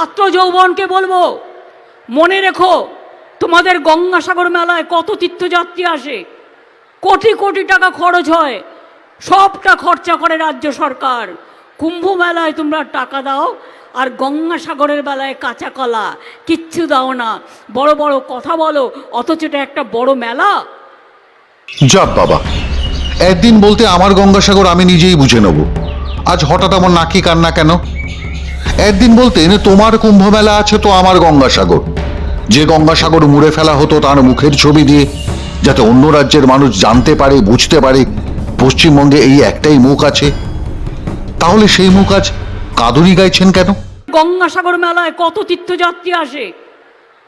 ছাত্র যৌবনকে বলব, মনে রেখো, তোমাদের গঙ্গাসাগর মেলায় কত তীর্থযাত্রী আসে, কোটি কোটি টাকা খরচ হয়, সবটা খরচা করে রাজ্য সরকার। কুম্ভ মেলায় তোমরা টাকা দাও, আর গঙ্গাসাগরের বেলায় কাঁচা কলা, কিচ্ছু দাও না। বড় বড় কথা বলো, অথচ এটা একটা বড় মেলা। যাব বাবা, একদিন বলতে আমার গঙ্গাসাগর আমি নিজেই বুঝে নেব। আজ হঠাৎ আমার নাকি কান্না কেন? একদিন বলতে তোমার কুম্ভ মেলা আছে তো আমার গঙ্গাসাগর। যে গঙ্গাসাগর মুড়ে ফেলা হতো তার মুখের ছবি দিয়ে, যাতে অন্য রাজ্যের মানুষ জানতে পারে, বুঝতে পারে, পশ্চিমবঙ্গে এই একটাই মুখ আছে। তাহলে সেই মুখ আজ কাদুরি গাইছেন কেন? গঙ্গাসাগর মেলায় কত তীর্থযাত্রী আসে?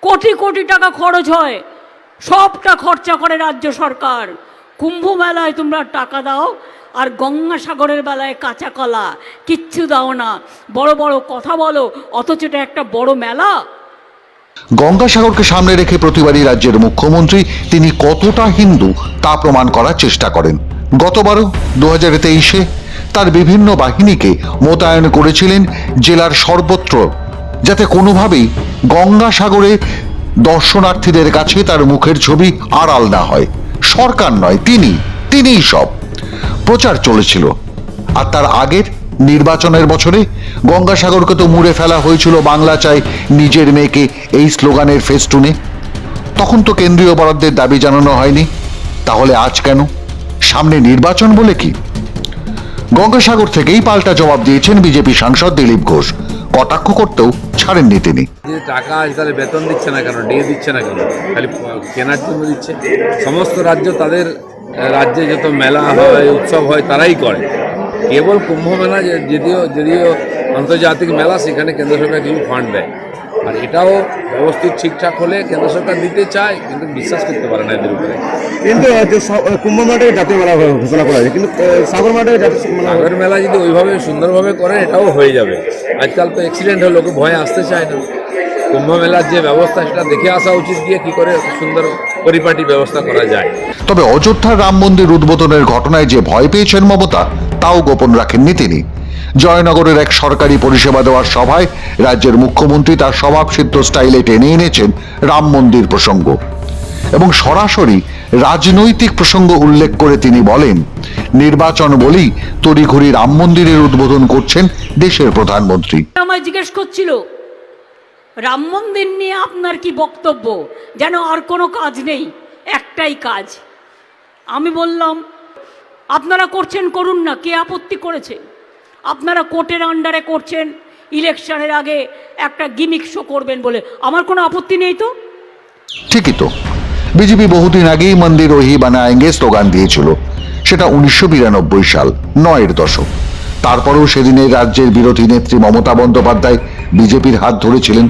কোটি কোটি টাকা খরচ হয়। সবটা খরচা করে রাজ্য সরকার। কুম্ভ মেলায় তোমরা টাকা দাও আর গঙ্গাসাগরের বেলায় কাঁচা কলা, কিচ্ছু দাও না। বড় বড় কথা বলো, অথচ এটা একটা বড় মেলা। গঙ্গাসাগরকে সামনে রেখে প্রতিবারই রাজ্যের মুখ্যমন্ত্রী, তিনি কতটা হিন্দু, তা প্রমাণ করার চেষ্টা করেন। গতবারও দু হাজার তেইশে তার বিভিন্ন বাহিনীকে মোতায়েন করেছিলেন জেলার সর্বত্র, যাতে কোনোভাবেই গঙ্গাসাগরে দর্শনার্থীদের কাছে তার মুখের ছবি আড়াল না হয়। সরকার নয়, তিনি, তিনিই সব। প্রচার চলেছিল। আর তার আগের নির্বাচনের বছরে গঙ্গাসাগরকে তো মুড়ে ফেলা হয়েছিল বাংলা চাই নিজের মেয়েকে এই স্লোগানের ফেস্টুনে। তখন তো কেন্দ্রীয় বরাদ্দের দাবি জানানো হয়নি। তাহলে আজ কেন? সামনে নির্বাচন বলে কি? গঙ্গাসাগর থেকেই পাল্টা জবাব দিয়েছেন বিজেপি সাংসদ দিলীপ ঘোষ। কটাক্ষ করতেও ছাড়েননি তিনি। যে টাকা আছে তাহলে বেতন দিচ্ছে না কেন? ডিএ দিচ্ছে না কেন? খালি কেনার জন্য দিচ্ছে। সমস্ত রাজ্য তাদের রাজ্যে যত মেলা হয় উৎসব হয় তারাই করে। কেবল কুম্ভ মেলা যদিও যদিও আন্তর্জাতিক মেলা সেখানে কেন্দ্র সরকার কিছু ফান্ড দেয়। আর এটাও ব্যবস্থিত ঠিকঠাক হলে কেন্দ্র সরকার দিতে চায় কিন্তু বিশ্বাস করতে পারে না এদের উপরে। কিন্তু কুম্ভ মেলাটাকে জাতীয় মেলা ঘোষণা করা হয়েছে। কিন্তু সাগর মেলাটাকে সাগর মেলা যদি ওইভাবে সুন্দরভাবে করে এটাও হয়ে যাবে। আজকাল তো অ্যাক্সিডেন্ট হলে লোকে ভয়ে আসতে চায় না। কুম্ভ মেলার যে ব্যবস্থা সেটা দেখে আসা উচিত গিয়ে কি করে সুন্দর পরিপাটি ব্যবস্থা করা যায়। তবে অযোধ্যার রাম মন্দির উদ্বোধনের ঘটনায় যে ভয় পেয়েছেন মমতা তাও গোপন রাখেননি তিনি। জয়নগরের এক সরকারি পরিষেবা দেওয়ার সভায় রাজ্যের মুখ্যমন্ত্রী তার স্বভাবসিদ্ধ স্টাইলে টেনে এনেছেন রাম মন্দির প্রসঙ্গ। এবং সরাসরি রাজনৈতিক প্রসঙ্গ উল্লেখ করে তিনি বলেন নির্বাচন বলেই তড়িঘড়ি রাম মন্দিরের উদ্বোধন করছেন দেশের প্রধানমন্ত্রী। আমায় জিজ্ঞেস করছিল রাম মন্দির নিয়ে আপনার কি বক্তব্য? যেন আর কোনো কাজ নেই, একটাই কাজ। আমি বললাম, আপনারা করছেন করুন না, কে আপত্তি করেছে? আপনারা কোর্টের আন্ডারে করছেন, ইলেকশনের আগে একটা গিমিক শো করবেন বলে। আমার কোনো আপত্তি নেই তো? ঠিকই তো। বিজেপি বহুদিন আগেই মন্দির ওহি বানায়েঙ্গে স্লোগান দিয়েছিল। সেটা উনিশশো বিরানব্বই সাল, নয়ের দশক। তারপরেও সেদিনের রাজ্যের বিরোধী নেত্রী মমতা বন্দ্যোপাধ্যায় বিজেপির হাত ধরেছিলেন,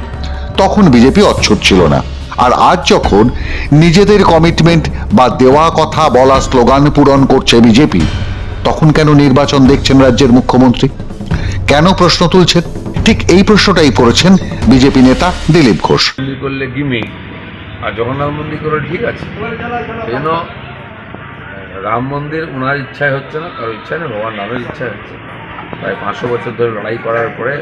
তখন বিজেপি অচ্ছুত ছিল না। আর আজ যখন নিজেদের কমিটমেন্ট বা দেওয়া কথা বলা স্লোগান পূরণ করছে বিজেপি, তখন কেন নির্বাচন দেখছেন রাজ্যের মুখ্যমন্ত্রী? কেন প্রশ্ন তুলছেন? ঠিক এই প্রশ্নটাই করেছেন বিজেপি নেতা দিলীপ ঘোষ। করলে গিমিক আর জগন্নাথ মন্দির করলে ঠিক আছে। রাম মন্দির ওনার ইচ্ছায় হচ্ছে না কারও ইচ্ছা নেই ভগবান রামের ইচ্ছায় হচ্ছে। প্রায় পাঁচশো বছর ধরে লড়াই করার পরে,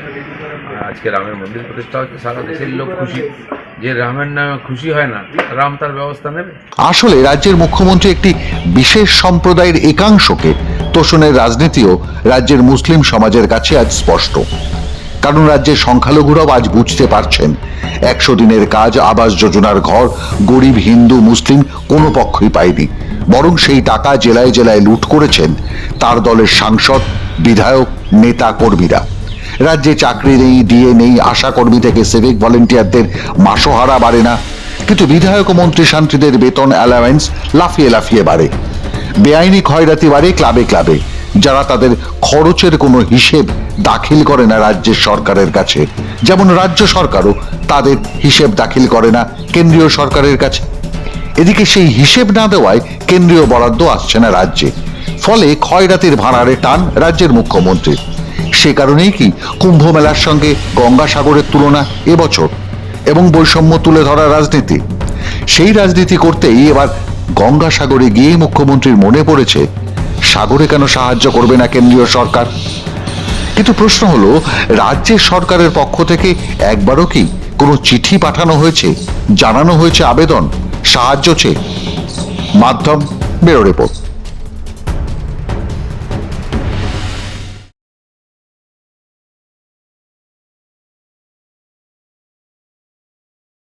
আজকে রামের মন্দির প্রতিষ্ঠা হচ্ছে, সারা দেশের লোক খুশি। যে রামের নামে খুশি হয় না, রাম তার ব্যবস্থা নেবে। আসলে রাজ্যের মুখ্যমন্ত্রী একটি বিশেষ সম্প্রদায়ের একাংশকে তোষণের রাজনীতিও রাজ্যের মুসলিম সমাজের কাছে আজ স্পষ্ট। কারণ রাজ্যের সংখ্যালঘুরাও আজ বুঝতে পারছেন, একশো দিনের কাজ, আবাস যোজনার ঘর, গরিব, হিন্দু, মুসলিম কোনো পক্ষই পায়নি। বরং সেই টাকা জেলায় জেলায় লুট করেছেন তার দলের সাংসদ, বিধায়ক, নেতা, কর্মীরা। রাজ্যে চাকরি নেই, ডিএ নেই, আশা কর্মী থেকে সিভিক ভলেন্টিয়ারদের মাসোহারা বাড়ে না। কিন্তু বিধায়ক ও মন্ত্রী শান্তিদের বেতন অ্যালাওয়েন্স লাফিয়ে লাফিয়ে বাড়ে। বেআইনি ক্ষয়রাতি বাড়ে ক্লাবে ক্লাবে, যারা তাদের খরচের কোনো হিসেব দাখিল করে না রাজ্যের সরকারের কাছে। যেমন রাজ্য সরকারও তাদের হিসেব দাখিল করে না, কেন্দ্রীয় সরকারের কাছে। এদিকে সেই হিসেব না দেওয়ায় কেন্দ্রীয় বরাদ্দ আসছে না রাজ্যে। ফলে ক্ষয়রাতির ভাড়ারে টান রাজ্যের মুখ্যমন্ত্রীর। সে কারণেই কি কুম্ভ মেলার সঙ্গে গঙ্গাসাগরের তুলনা এবছর এবং বৈষম্য তুলে ধরা রাজনীতি? সেই রাজনীতি করতেই এবার গঙ্গাসাগরে গিয়ে মুখ্যমন্ত্রীর মনে পড়েছে, সাগরে কেন সাহায্য করবে না কেন্দ্রীয় সরকার? কিন্তু প্রশ্ন হলো, রাজ্যের সরকারের পক্ষ থেকে একবারও কি কোনো চিঠি পাঠানো হয়েছে, জানানো হয়েছে আবেদন? সাহায্য চেয়ে। মাধ্যম বেরো রিপোর্ট।